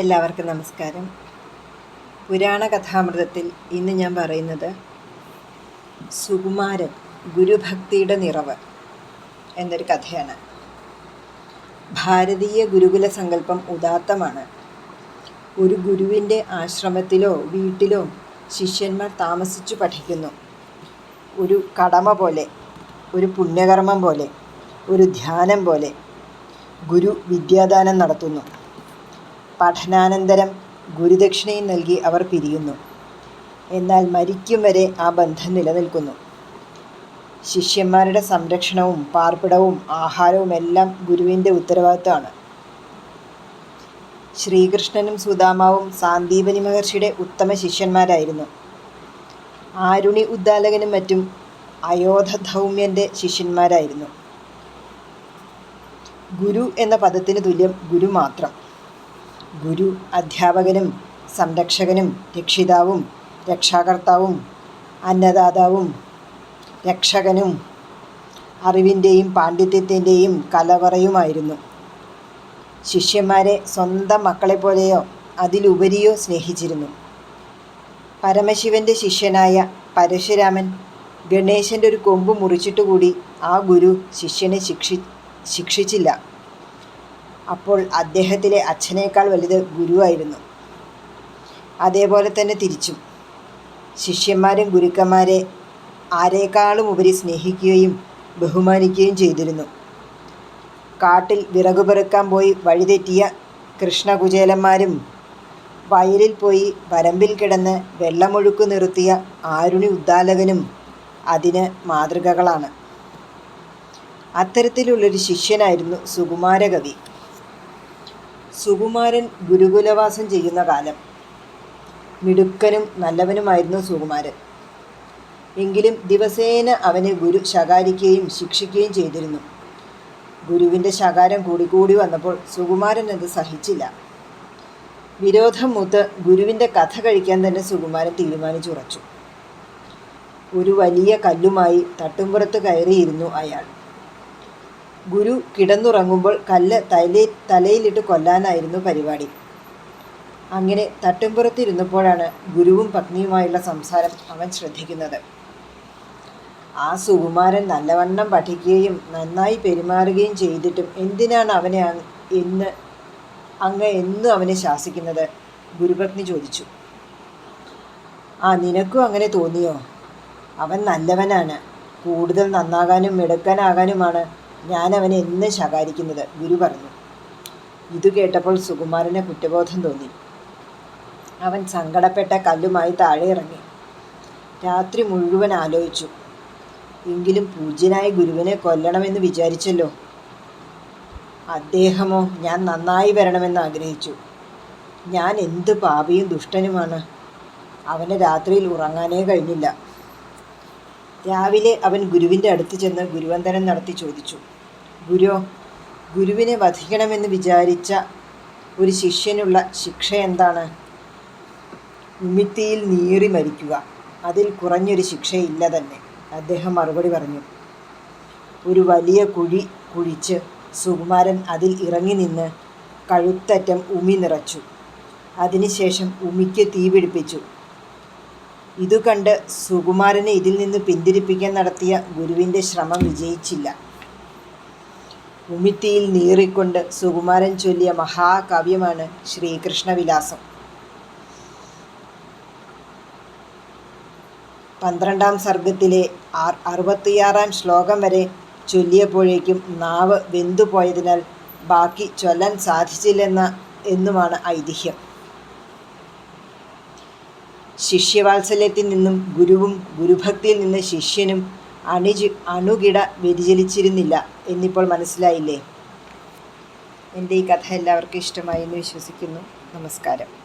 എല്ലാവർക്കും നമസ്കാരം. പുരാണ കഥാമൃതത്തിൽ ഇന്ന് ഞാൻ പറയുന്നത് സുകുമാരൻ ഗുരുഭക്തിയുടെ നിറവ് എന്നൊരു കഥയാണ്. ഭാരതീയ ഗുരുകുല സങ്കല്പം ഉദാത്തമാണ്. ഒരു ഗുരുവിന്റെ ആശ്രമത്തിലോ വീട്ടിലോ ശിഷ്യന്മാർ താമസിച്ചു പഠിക്കുന്നു. ഒരു കടമ പോലെ ഒരു പുണ്യകർമ്മം പോലെ ഒരു ധ്യാനം പോലെ ഗുരു വിദ്യാദാനം നടത്തുന്നു. പഠനാനന്തരം ഗുരുദക്ഷിണയും നൽകി അവർ പിരിയുന്നു. എന്നാൽ മരിക്കും വരെ ആ ബന്ധം നിലനിൽക്കുന്നു. ശിഷ്യന്മാരുടെ സംരക്ഷണവും പാർപ്പിടവും ആഹാരവും എല്ലാം ഗുരുവിന്റെ ഉത്തരവാദിത്തമാണ് ശ്രീകൃഷ്ണനും സുദാമാവും സാന്ദീപനി മഹർഷിയുടെ ഉത്തമ ശിഷ്യന്മാരായിരുന്നു. ആരുണി ഉദ്ദാലകനും മറ്റും അയോധധൗമ്യന്റെ ശിഷ്യന്മാരായിരുന്നു. ഗുരു എന്ന പദത്തിന് തുല്യം ഗുരു മാത്രം. ഗുരു അധ്യാപകനും സംരക്ഷകനും രക്ഷിതാവും രക്ഷാകർത്താവും അന്നദാതാവും രക്ഷകനും അറിവിന്റെയും പാണ്ഡിത്യത്തിന്റെയും കലവറയുമായിരുന്നു. ശിഷ്യന്മാരെ സ്വന്തം മക്കളെപ്പോലെയോ അതിലുപരിയോ സ്നേഹിച്ചിരുന്നു. പരമശിവന്റെ ശിഷ്യനായ പരശുരാമൻ ഗണേശന്റെ ഒരു കൊമ്പ് മുറിച്ചിട്ടുകൂടി ആ ഗുരു ശിഷ്യനെ ശിക്ഷി ശിക്ഷിച്ചില്ല. അപ്പോൾ അദ്ദേഹത്തിലെ അച്ഛനേക്കാൾ വലുത് ഗുരുവായിരുന്നു. അതേപോലെ തന്നെ തിരിച്ചും. ശിഷ്യന്മാരും ഗുരുക്കന്മാരെ ആരേക്കാളും ഉപരി സ്നേഹിക്കുകയും ബഹുമാനിക്കുകയും ചെയ്തിരുന്നു. കാട്ടിൽ വിറകു പെറുക്കാൻ പോയി വഴിതെറ്റിയ കൃഷ്ണകുചേലന്മാരും വയലിൽ പോയി വരമ്പിൽ കിടന്ന് വെള്ളമൊഴുക്ക് നിർത്തിയ ആരുണി ഉദ്ദാലകനും അതിന് മാതൃകകളാണ്. അത്തരത്തിലുള്ളൊരു ശിഷ്യനായിരുന്നു സുകുമാരകവി. സുകുമാരൻ ഗുരുകുലവാസം ചെയ്യുന്ന കാലം. മിടുക്കനും നല്ലവനുമായിരുന്നു സുകുമാരൻ. എങ്കിലും ദിവസേന അവനെ ഗുരു ശകാരിക്കുകയും ശിക്ഷിക്കുകയും ചെയ്തിരുന്നു. ഗുരുവിന്റെ ശകാരം കൂടിക്കൂടി വന്നപ്പോൾ സുകുമാരൻ അത് സഹിച്ചില്ല. വിരോധം മൂത്ത് ഗുരുവിന്റെ കഥ കഴിക്കാൻ തന്നെ സുകുമാരൻ തീരുമാനിച്ചുറച്ചു. ഒരു വലിയ കല്ലുമായി തട്ടുംപുറത്ത് കയറിയിരുന്നു അയാൾ. ഗുരു കിടന്നുറങ്ങുമ്പോൾ കല്ല് തലേ തലയിലിട്ട് കൊല്ലാനായിരുന്നു പരിപാടി. അങ്ങനെ തട്ടുംപുറത്തിരുന്നപ്പോഴാണ് ഗുരുവും പത്നിയുമായുള്ള സംസാരം അവൻ ശ്രദ്ധിക്കുന്നത്. ആ സുകുമാരൻ നല്ലവണ്ണം പഠിക്കുകയും നന്നായി പെരുമാറുകയും ചെയ്തിട്ടും എന്തിനാണ് അവനെ എന്ന് അങ്ങ് എന്നും അവനെ ശാസിക്കുന്നത്? ഗുരുപത്നി ചോദിച്ചു. ആ നിനക്കും അങ്ങനെ തോന്നിയോ? അവൻ നല്ലവനാണ്. കൂടുതൽ നന്നാകാനും മിടുക്കനാകാനുമാണ് ഞാൻ അവനെ എന്ന് ശകാരിക്കുന്നത് ഗുരു പറഞ്ഞു. ഇത് കേട്ടപ്പോൾ സുകുമാരന് കുറ്റബോധം തോന്നി. അവൻ സങ്കടപ്പെട്ട കല്ലുമായി താഴെ ഇറങ്ങി. രാത്രി മുഴുവൻ ആലോചിച്ചു. എങ്കിലും പൂജ്യനായ ഗുരുവിനെ കൊല്ലണമെന്ന് വിചാരിച്ചല്ലോ? അദ്ദേഹമോ ഞാൻ നന്നായി വരണമെന്ന് ആഗ്രഹിച്ചു. ഞാൻ എന്ത് പാപിയും ദുഷ്ടനുമാണ്. അവന് രാത്രിയിൽ ഉറങ്ങാനേ കഴിഞ്ഞില്ല. രാവിലെ അവൻ ഗുരുവിന്റെ അടുത്ത് ചെന്ന് ഗുരുവന്ദനം നടത്തി ചോദിച്ചു. ഗുരു ഗുരുവിനെ വധിക്കണമെന്ന് വിചാരിച്ച ഒരു ശിഷ്യനുള്ള ശിക്ഷ എന്താണ്? ഉമിത്തിയിൽ നീറി മരിക്കുക. അതിൽ കുറഞ്ഞൊരു ശിക്ഷയില്ല തന്നെ. അദ്ദേഹം മറുപടി പറഞ്ഞു. ഒരു വലിയ കുഴി കുഴിച്ച് സുകുമാരൻ അതിൽ ഇറങ്ങി നിന്ന് കഴുത്തറ്റം ഉമി നിറച്ചു. അതിനുശേഷം ഉമിക്ക് തീ പിടിപ്പിച്ചു ഇതു കണ്ട് സുകുമാരനെ ഇതിൽ നിന്ന് പിന്തിരിപ്പിക്കാൻ നടത്തിയ ഗുരുവിന്റെ ശ്രമം വിജയിച്ചില്ല. ഉമിത്തിയിൽ നീറിക്കൊണ്ട് സുകുമാരൻ ചൊല്ലിയ മഹാകാവ്യമാണ് ശ്രീകൃഷ്ണവിലാസം. പന്ത്രണ്ടാം സർഗത്തിലെ അറുപത്തിയാറാം ശ്ലോകം വരെ ചൊല്ലിയപ്പോഴേക്കും നാവ് വെന്തുപോയതിനാൽ ബാക്കി ചൊല്ലാൻ സാധിച്ചില്ലെന്ന എന്നുമാണ് ഐതിഹ്യം. ശിഷ്യവാത്സല്യത്തിൽ നിന്നും ഗുരുവും ഗുരുഭക്തിയിൽ നിന്ന് ശിഷ്യനും അണിജു അണുകിട വ്യതിചലിച്ചിരുന്നില്ല എന്നിപ്പോൾ മനസ്സിലായില്ലേ? എന്റെ ഈ കഥ എല്ലാവർക്കും ഇഷ്ടമായി എന്ന് വിശ്വസിക്കുന്നു. നമസ്കാരം.